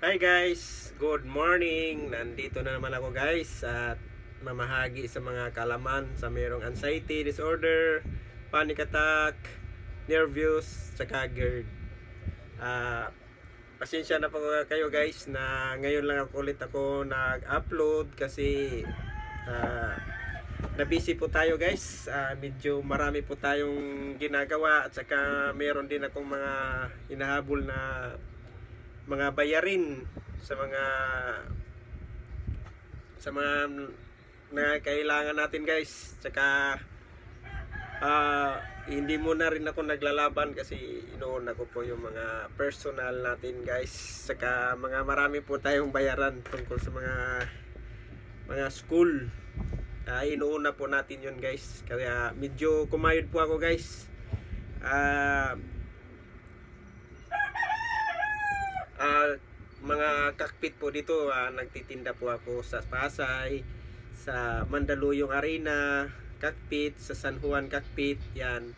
Hi guys, good morning. Nandito na naman ako guys at mamahagi sa mga kalaman sa mayroong anxiety disorder, panic attack, nervous, tsaka GERD. Ah, pasensya na po kayo guys na ngayon lang ako ulit ako nag-upload kasi ah, na-busy po tayo guys. Ah, medyo marami po tayong ginagawa at saka mayroon din akong mga hinahabol na mga bayarin sa mga sa mga na kailangan natin guys. Tsaka ah, hindi muna rin ako naglalaban kasi inuuna ko po yung mga personal natin guys. Tsaka mga marami po tayong bayaran tungkol sa mga mga school. Ah, inuuna po natin yun guys. Kaya medyo kumayod po ako guys. Ah Mga cockpit po dito, ah, nagtitinda po ako sa Pasay, sa Mandaluyong Arena, cockpit, sa San Juan cockpit, yan.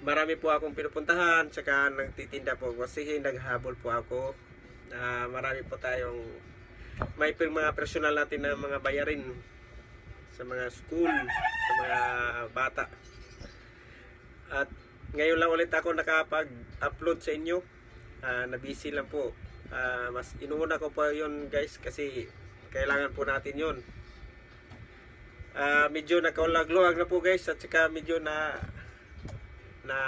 Marami po akong pinupuntahan, tsaka nagtitinda po kasi naghabol po ako. Ah, marami po tayong may mga personal natin na mga bayarin sa mga school, sa mga bata. At ngayon lang ulit ako nakapag-upload sa inyo ah na lang po. Ah, mas inuuna ko pa yon guys kasi kailangan po natin yon. Ah, medyo nakaulagluag na po guys at saka medyo na na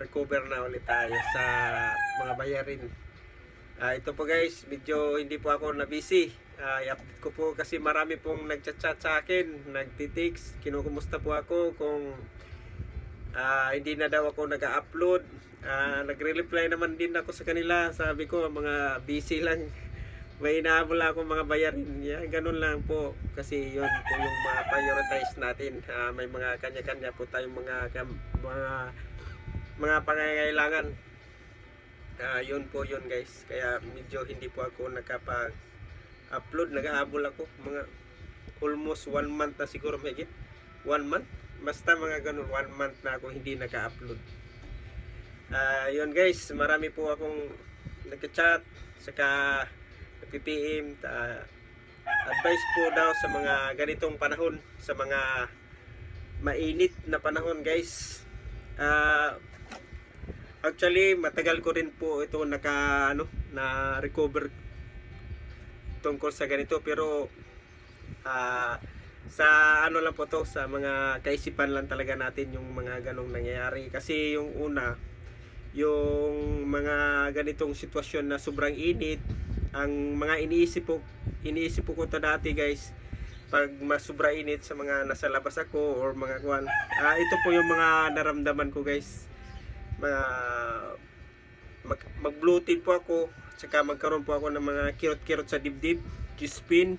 recover na ulit tayo sa mga bayarin. Ah, ito po guys, medyo hindi po ako na. Ah, i-update ko po kasi marami pong nagchat-chat sa akin, nagtitext, kinukumusta po ako kung Ah, hindi na daw ako nag-upload. Ah, nagre-reply naman din ako sa kanila. Sabi ko, mga busy lang. May inahabol ako mga bayarin. Yeah, ganun lang po. Kasi yun po yung mga prioritize natin. Ah, may mga kanya-kanya po tayong mga mga mga pangangailangan. Ah, yun po yun guys. Kaya medyo hindi po ako nakapag-upload. Nag-ahabol ako. Mga almost one month na siguro may One month? Basta mga ganun one month na ako hindi naka-upload ah yun guys marami po akong nagka-chat saka nag-PPM ta advice po daw sa mga ganitong panahon sa mga mainit na panahon guys. Ah actually matagal ko rin po ito naka ano na recover tungkol sa ganito pero ah sa ano lang po to sa mga kaisipan lang talaga natin yung mga ganong nangyayari. Kasi yung una yung mga ganitong sitwasyon na sobrang init ang mga iniisip po iniisip ko to dati guys pag mas sobra init sa mga nasa labas ako or mga kwan. Ah, ito po yung mga naramdaman ko guys. Mga mag, mag-bloated po ako tsaka magkaroon po ako ng mga kirot-kirot sa dibdib G-spin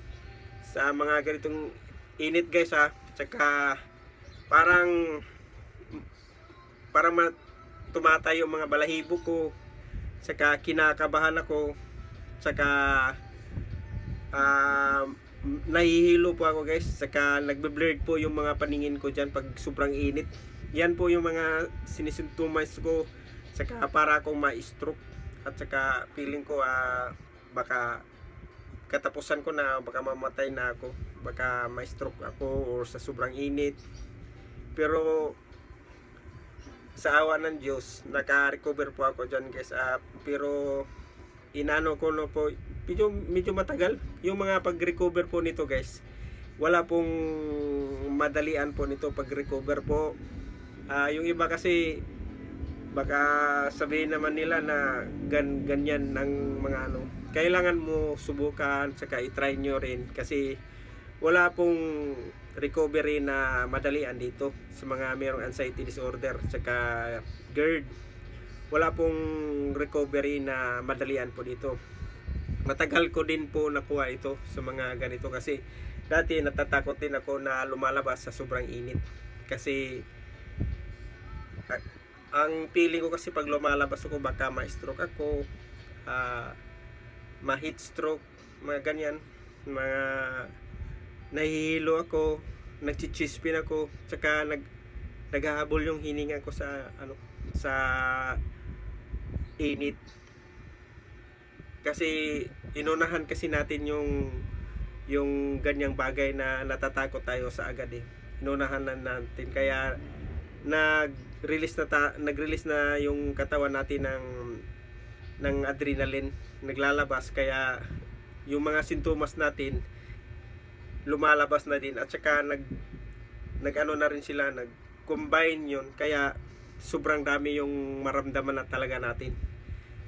sa mga ganitong init guys ha? Tsaka parang parang ma- tumatay yung mga balahibo ko. Tsaka kinakabahan ako. Tsaka ah nahihilo po ako guys. Tsaka nagbe-blurred po yung mga paningin ko dyan pag sobrang init. Yan po yung mga sinisintomas ko. Tsaka para akong ma-stroke. At tsaka feeling ko ah baka katapusan ko na baka mamatay na ako baka may stroke ako or sa sobrang init. Pero sa awa ng Diyos naka-recover po ako dyan guys. Ah, pero inano ko no po medyo, medyo matagal yung mga pag-recover po nito guys. Wala pong madalian po nito pag-recover po. Ah, yung iba kasi baka sabihin naman nila na gan ganyan ng mga ano. Kailangan mo subukan saka i-try nyo rin. Kasi wala pong recovery na madalian dito sa mga mayroong anxiety disorder saka GERD. Wala pong recovery na madalian po dito. Matagal ko din po nakuha ito sa mga ganito kasi dati natatakot din ako na lumalabas sa sobrang init. Kasi a- ang feeling ko kasi pag lumalabas ako baka ma-stroke ako ah ma-heat stroke mga ganyan mga nahihilo ako nagchichispin ako tsaka nag naghahabol yung hininga ko sa ano sa init. Kasi inunahan kasi natin yung yung ganyang bagay na natatakot tayo sa agad eh. Inunahan na natin. Kaya nag-release na ta- nag-release na yung katawan natin ng ng adrenaline. Naglalabas. Kaya yung mga sintomas natin lumalabas na din. At saka nag nag-ano na rin sila nag combine yun. Kaya sobrang dami yung maramdaman na talaga natin.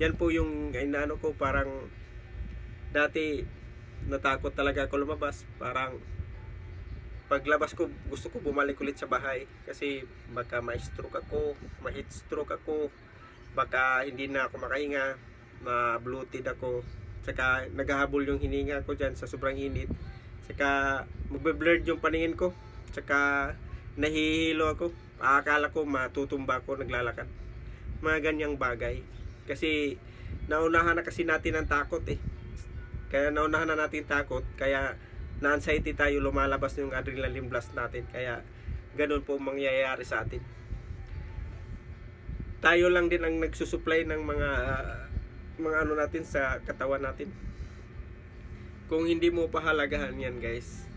Yan po yung inaano ko parang dati natakot talaga ako lumabas. Parang paglabas ko gusto ko bumalik ulit sa bahay. Kasi baka ma-stroke ako ma-heat stroke ako baka hindi na ako makahinga ma-bloated ako. Saka naghahabol yung hininga ko dyan sa sobrang init saka magbe-blurred yung paningin ko. Saka nahihilo ako. Akala ko matutumba ako naglalakad. Mga ganyang bagay. Kasi naunahan na kasi natin ang takot eh. Kaya naunahan na natin takot. Kaya na-anxiety tayo lumalabas yung adrenaline blast natin. Kaya ganun po ang mangyayari sa atin. Tayo lang din ang nagsusupply ng mga mga ano natin sa katawan natin kung hindi mo pahalagahan yan guys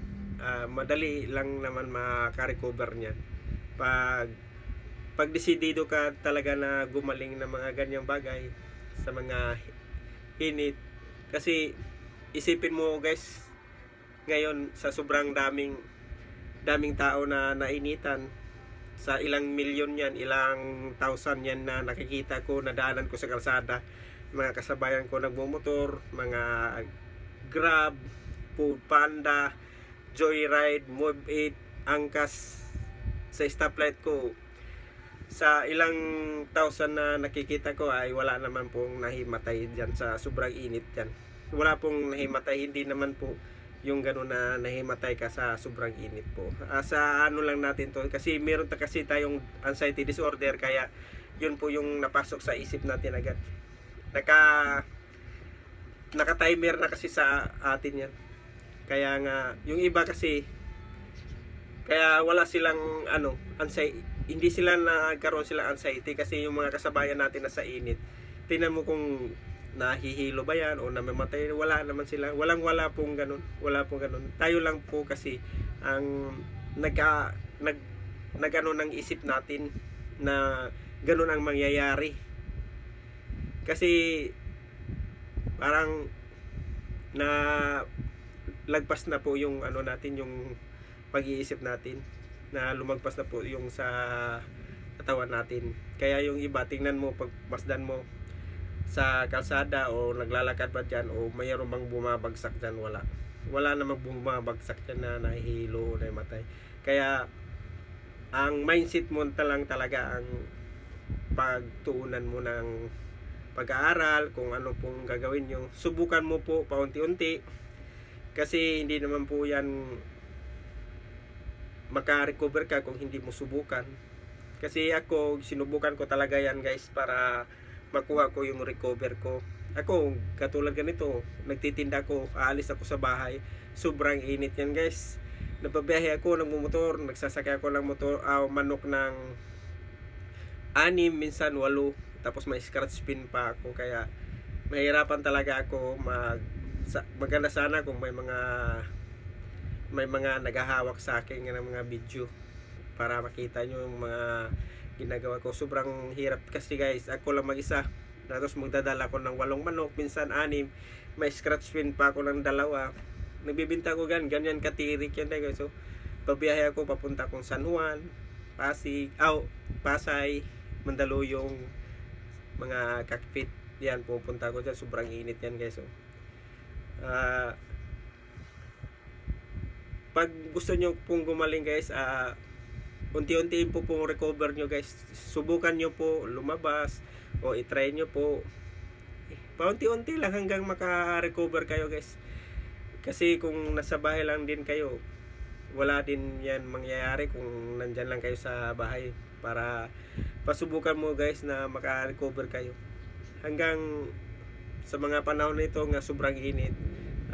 ah, madali lang naman makarecover niyan pag pag desidido ka talaga na gumaling ng mga ganyang bagay sa mga init kasi isipin mo guys ngayon sa sobrang daming daming tao na nainitan sa ilang milyon yan, ilang thousand yan na nakikita ko, nadaanan ko sa kalsada mga kasabayan ko nagmumotor mga grab, food panda joyride, move 8 angkas sa stoplight ko sa ilang thousand na nakikita ko ay wala naman pong nahimatay dyan sa sobrang init yan wala pong nahimatay hindi naman po yung gano'n na nahimatay ka sa sobrang init po. Ah, sa ano lang natin to kasi meron ta kasi tayong anxiety disorder kaya yun po yung napasok sa isip natin agad. Naka naka-timer na kasi sa atin yan. Kaya nga yung iba kasi kaya wala silang ano anxiety hindi sila nagkaroon sila anxiety kasi yung mga kasabayan natin na sa init. Tingnan mo kung nahihilo ba yan o namamatay wala naman sila walang wala pong ganun wala pong ganun tayo lang po kasi ang nagka nag nagano ng isip natin na ganun ang mangyayari kasi parang na lagpas na po yung ano natin yung pag-iisip natin na lumagpas na po yung sa katawan natin. Kaya yung iba tingnan mo pag masdan mo sa kalsada o naglalakad ba dyan o mayroon bang bumabagsak dyan wala. Wala namang bumabagsak dyan na nahihilo o nahimatay kaya ang mindset mo ta lang talaga ang pagtuunan mo ng pag-aaral kung ano pong gagawin nyo subukan mo po paunti-unti kasi hindi naman po yan maka-recover ka kung hindi mo subukan kasi ako sinubukan ko talaga yan guys para makuha ko yung recover ko. Ako, katulad ganito, nagtitinda ko, aalis ako sa bahay, sobrang init yan guys. Napabiyahe ako, nagmumotor, nagsasakay ako ng motor, ah, manok ng anim, minsan walo, tapos may scratch pin pa ako, kaya mahirapan talaga ako mag sa, maganda sana kung may mga may mga naghahawak sa akin ng mga video para makita nyo yung mga ginagawa ko. Sobrang hirap kasi guys. Ako lang mag-isa. Tapos magdadala ko ng walong manok, minsan anim. May scratch pin pa ako ng dalawa. Nagbibinta ko gan, ganyan katirik yan guys. So, pabiyahe ako papunta kong San Juan, Pasig, aw, Pasay, Mandaluyong, mga kakpit. Yan, pupunta ko dyan. Sobrang init yan guys. So, ah, pag gusto nyo pong gumaling guys, ah, unti-unti po pong recover nyo guys. Subukan nyo po lumabas o itry nyo po. Paunti-unti lang hanggang maka-recover kayo guys. Kasi kung nasa bahay lang din kayo, wala din yan mangyayari kung nandyan lang kayo sa bahay para pasubukan mo guys na maka-recover kayo. Hanggang sa mga panahon nito nga sobrang init,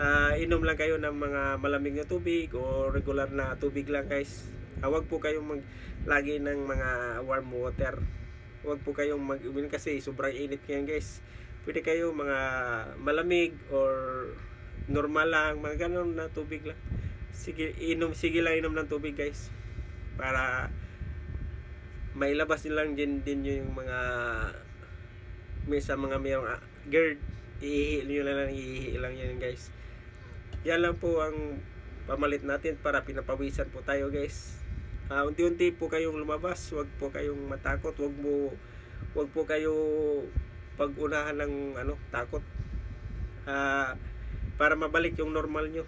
ah, inom lang kayo ng mga malamig na tubig o regular na tubig lang guys. Ah, wag po kayong mag lagi ng mga warm water. Wag po kayong mag kasi sobrang init ngayon guys. pwede kayo mga malamig or normal lang, mga ganun na tubig lang. Sige, inom, sige lang inom ng tubig guys. Para mailabas nyo lang din, din yung mga may sa mga mayroong ah, GERD, iihi nyo lang, iihi lang yan guys. Yan lang po ang pamalit natin para pinapawisan po tayo guys. Ah, unti-unti po kayong lumabas, wag po kayong matakot, wag mo wag po kayo pag-unahan ng ano, takot. Ah, para mabalik yung normal nyo.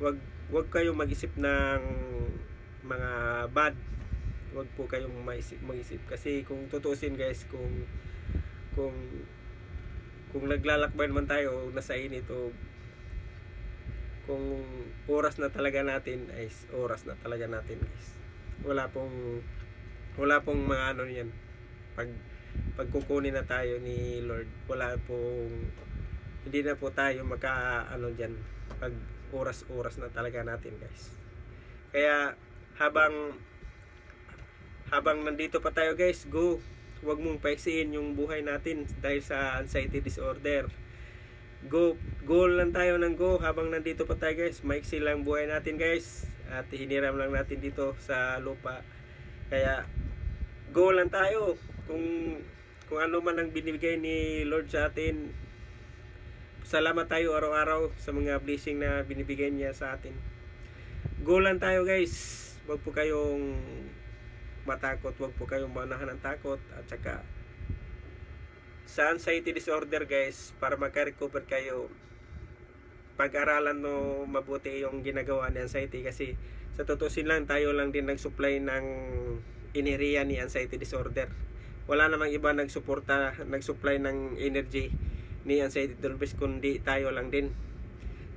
Wag wag kayong mag-isip ng mga bad. Wag po kayong maisip, mag-isip. Kasi kung tutusin guys, kung kung kung naglalakbay naman tayo nasa init o kung oras na talaga natin ay oras na talaga natin guys. Wala pong wala pong mga ano yan. Pag pagkukunin na tayo ni Lord wala pong hindi na po tayo maka ano diyan pag oras oras na talaga natin guys. Kaya habang habang nandito pa tayo guys go. Huwag mong paisiin yung buhay natin dahil sa anxiety disorder. Go go lang tayo ng go. Habang nandito pa tayo guys maiksi lang buhay natin guys. At hiniram lang natin dito sa lupa. Kaya go lang tayo. Kung kung ano man ang binibigay ni Lord sa atin salamat tayo araw-araw sa mga blessing na binibigay niya sa atin. Go lang tayo guys. Wag po kayong matakot wag po kayong manahan ng takot. At saka sa anxiety disorder guys para makarecover kayo pag-aralan no mabuti yung ginagawa ni anxiety. Kasi sa tutusin lang tayo lang din nag-supply ng enerhiya ni anxiety disorder. Wala namang iba nagsuporta nag-supply ng energy ni anxiety disorder kundi tayo lang din.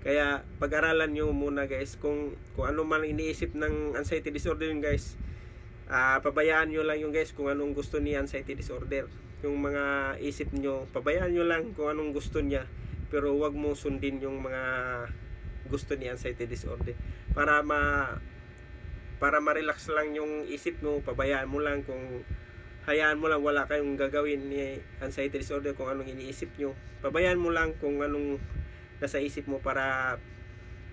Kaya pag-aralan nyo muna guys kung kung ano man iniisip ng anxiety disorder guys ah pabayaan nyo lang yung guys kung anong gusto ni anxiety disorder. Yung mga isip nyo pabayaan nyo lang kung anong gusto niya. Pero wag mo sundin yung mga gusto ni anxiety disorder. Para ma para ma-relax lang yung isip mo pabayaan mo lang kung hayaan mo lang wala kayong gagawin ni anxiety disorder kung anong iniisip nyo. Pabayaan mo lang kung anong nasa isip mo para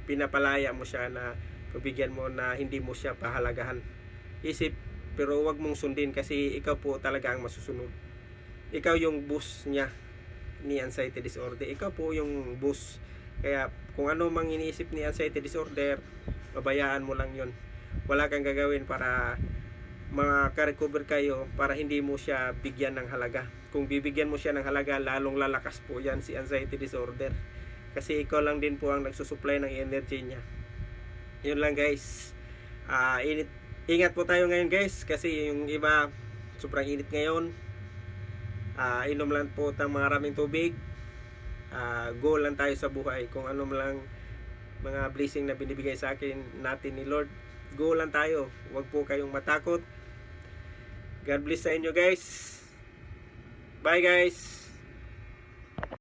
pinapalaya mo siya na pabigyan mo na hindi mo siya pahalagahan isip pero wag mong sundin kasi ikaw po talaga ang masusunod. Ikaw yung boss niya ni anxiety disorder. Ikaw po yung boss. Kaya kung ano mang iniisip ni anxiety disorder babayaan mo lang yon wala kang gagawin para makarecover kayo para hindi mo siya bigyan ng halaga. Kung bibigyan mo siya ng halaga lalong lalakas po yan si anxiety disorder. Kasi ikaw lang din po ang nagsusupply ng energy niya. Yun lang guys. Ah, init ingat po tayo ngayon guys kasi yung iba sobrang init ngayon. Ah, inom lang po ng maraming tubig. Ah, go lang tayo sa buhay. Kung ano lang mga blessing na binibigay sa akin natin ni Lord go lang tayo. Huwag po kayong matakot. God bless sa inyo guys. Bye guys